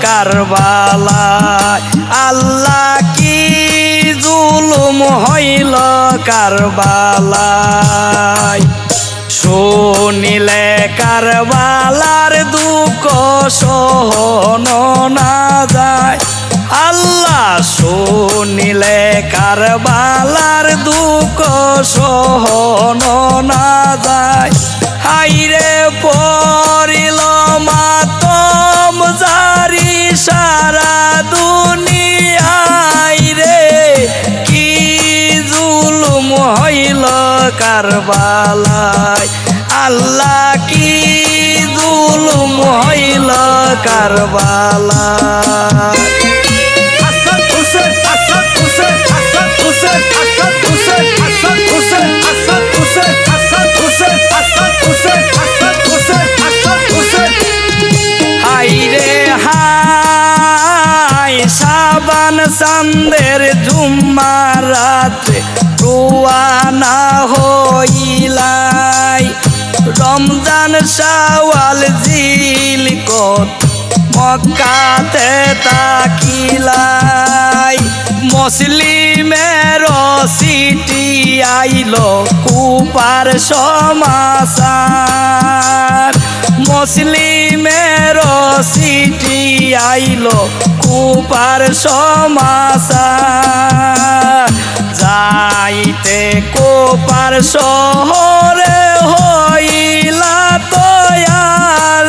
কারবালায়। আল্লাহ কি জুলুম হইল কারবালায়? শুনিলে কারবালার দুঃখ সহন না যায়। আল্লাহ শুনিলে কারবালার দুঃখ সহন না যায়। কারবালায়। আল্লাহ কি জুলুম হইল কারবালায়? হাসান হুসেন মক্কাতে তাকিলাই। মুসলিমের সিটি আইল কুপার সমাচার। মুসলিমের সিটি আইল কুপার সমাচার। যাইতে কোপার শহরে হইলা তয়ার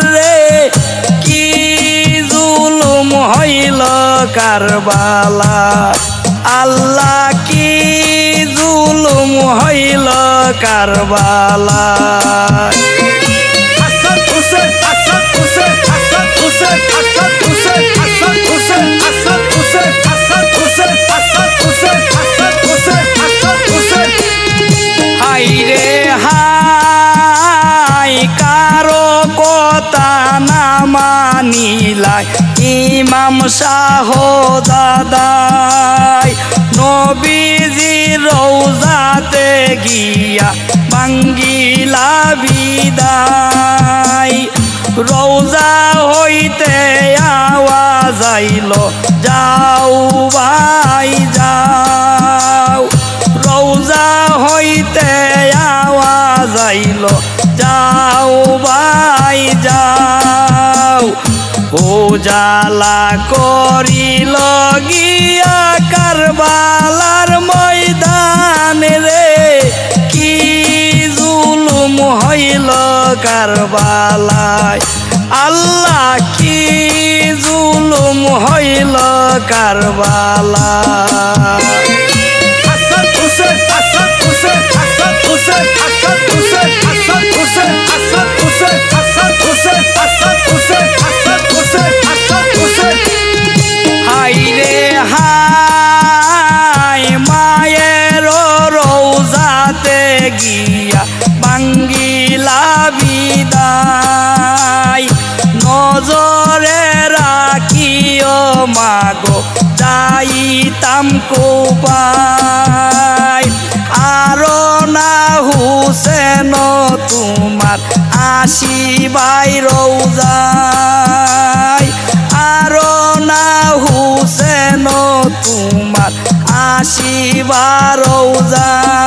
হইল কারবালা। আল্লাহ কি জুলুম হইল কারবালা। কারও না ইমাম শাহ দাদাই, নবীজি রৌজাতে গিয়া বাঙ্গিলা বিদায়। রৌজা হইতে আওয়াজ আইল, যাও ভাই যাও। রৌজা হইতে আওয়াজ আইল, যাও ভাই যাও। ও জালা করিল গিয়া কারবালার ময়দান রে, কি জুলুম হইল কারবালায়? আল্লাহ, কি জুলুম হইল কারবালায়? তোমার আসিবাই রৌজায় আরও না হুসেন তোমার আসিবার রৌজায়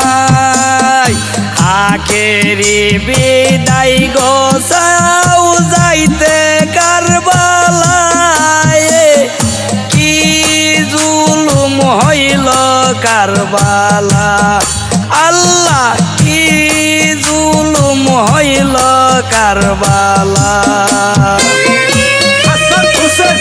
আখেরি বিদায় গোসাও যাইতে কারবালায়। কি জুলুম হইল কারবালা? হাসান হুসেন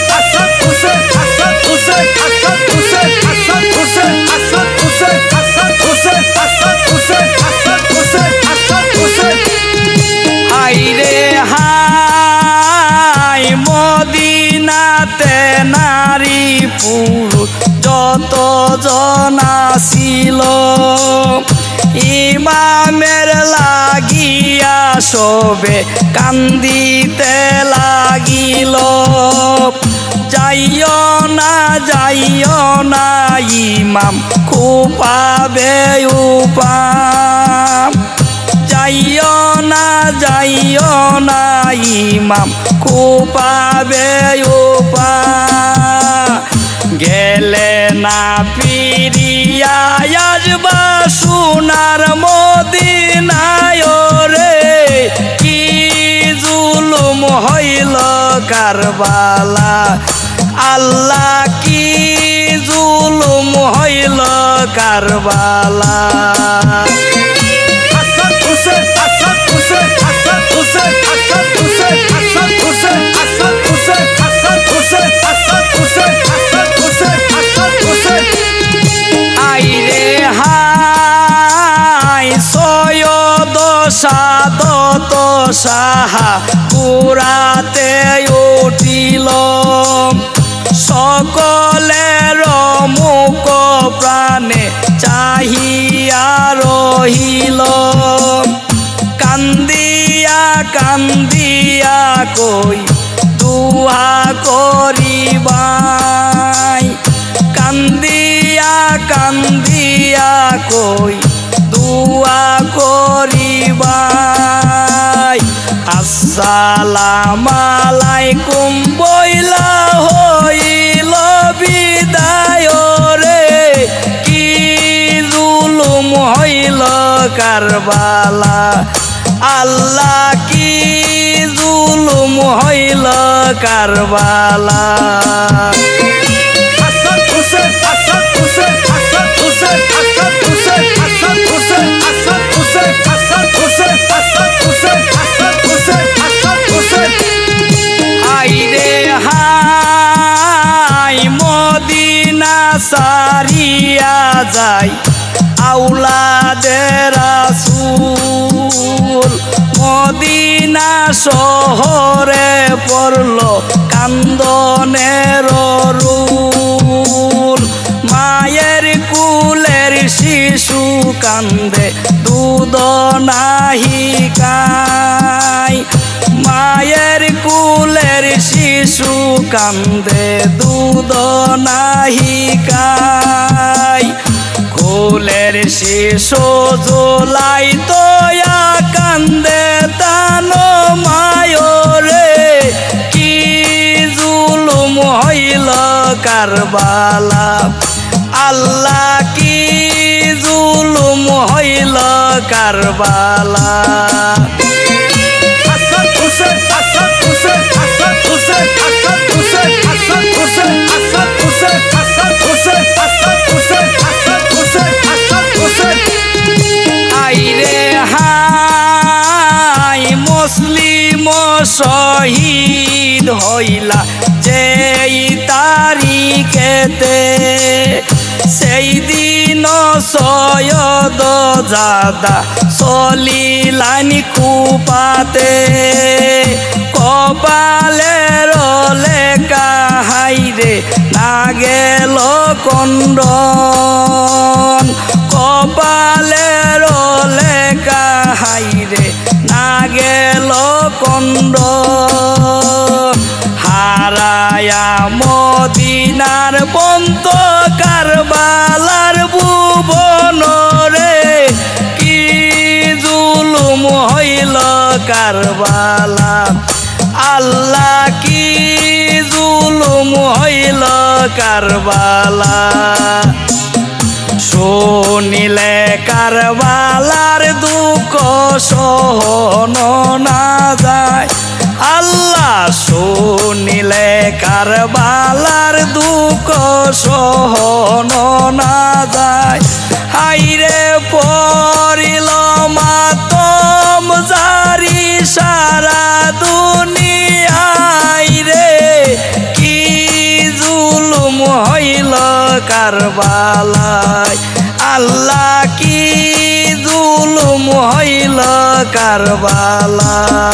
হাইরে হাই মদিনাতে নারী পুরুষ যত জনা ছিল ইমামের লাগিয়া সবে কান্দিতে লাগিল। যাইও না যাইও না, ইমাম খুপাবে উপাম। যাইও না যাইও না, ইমাম খুপাবে উপা গেলে না পিরিয়া আসবা সোনার মদিনায় রে কি জুলুম হইল কারবালা আল্লাহ কি জুলুম হইল Karbala Hussein, Hassan Hussein, Hassan Hussein, Hassan Hussein, রহিল কান্দিয়া কান্দিয়া কই দুহা করিবাই? কান্দিয়া কান্দিয়া কই দুয়া করিবাই? আসসালাম আলাইকুম বইলা হইল কারবালা। আল্লাহ কি জুলুম হইল কারবালা? সারিয়া যায় আউলাদের রাসূল মদিনা শহরে পড়ল কান্দনের রুল। মায়ের কুলের শিশু কান্দে, দুধ নাহি কাই। মায়ের কুলের শিশু কান্দে, দুধ নাহি কাই। কুলের শিশু জোলাই তোয়া কান্দে তান মায়রে কি জুলুম হইল কারবালা? আল্লাহ কি জুলুম হইল কারবালা? শহীদ হইলা, যেই তারিখেতে সেই দিন সয়দ জাদা চলিলান কুপাতে। কপালের লেখা হাইরে না গেল কণ্ডন কপালের লেখা হাইরে না গেল কণ্ড হারায়া মদিনার পন্ত কারবালার ভুবন রে, কি জুলুম হইল কারবালা? আল্লাহ, কি জুলুম হইল কারবালা? শুনিলে কারবালার কারবালায় আল্লাহ কি জুলুম হইল কারবালায়?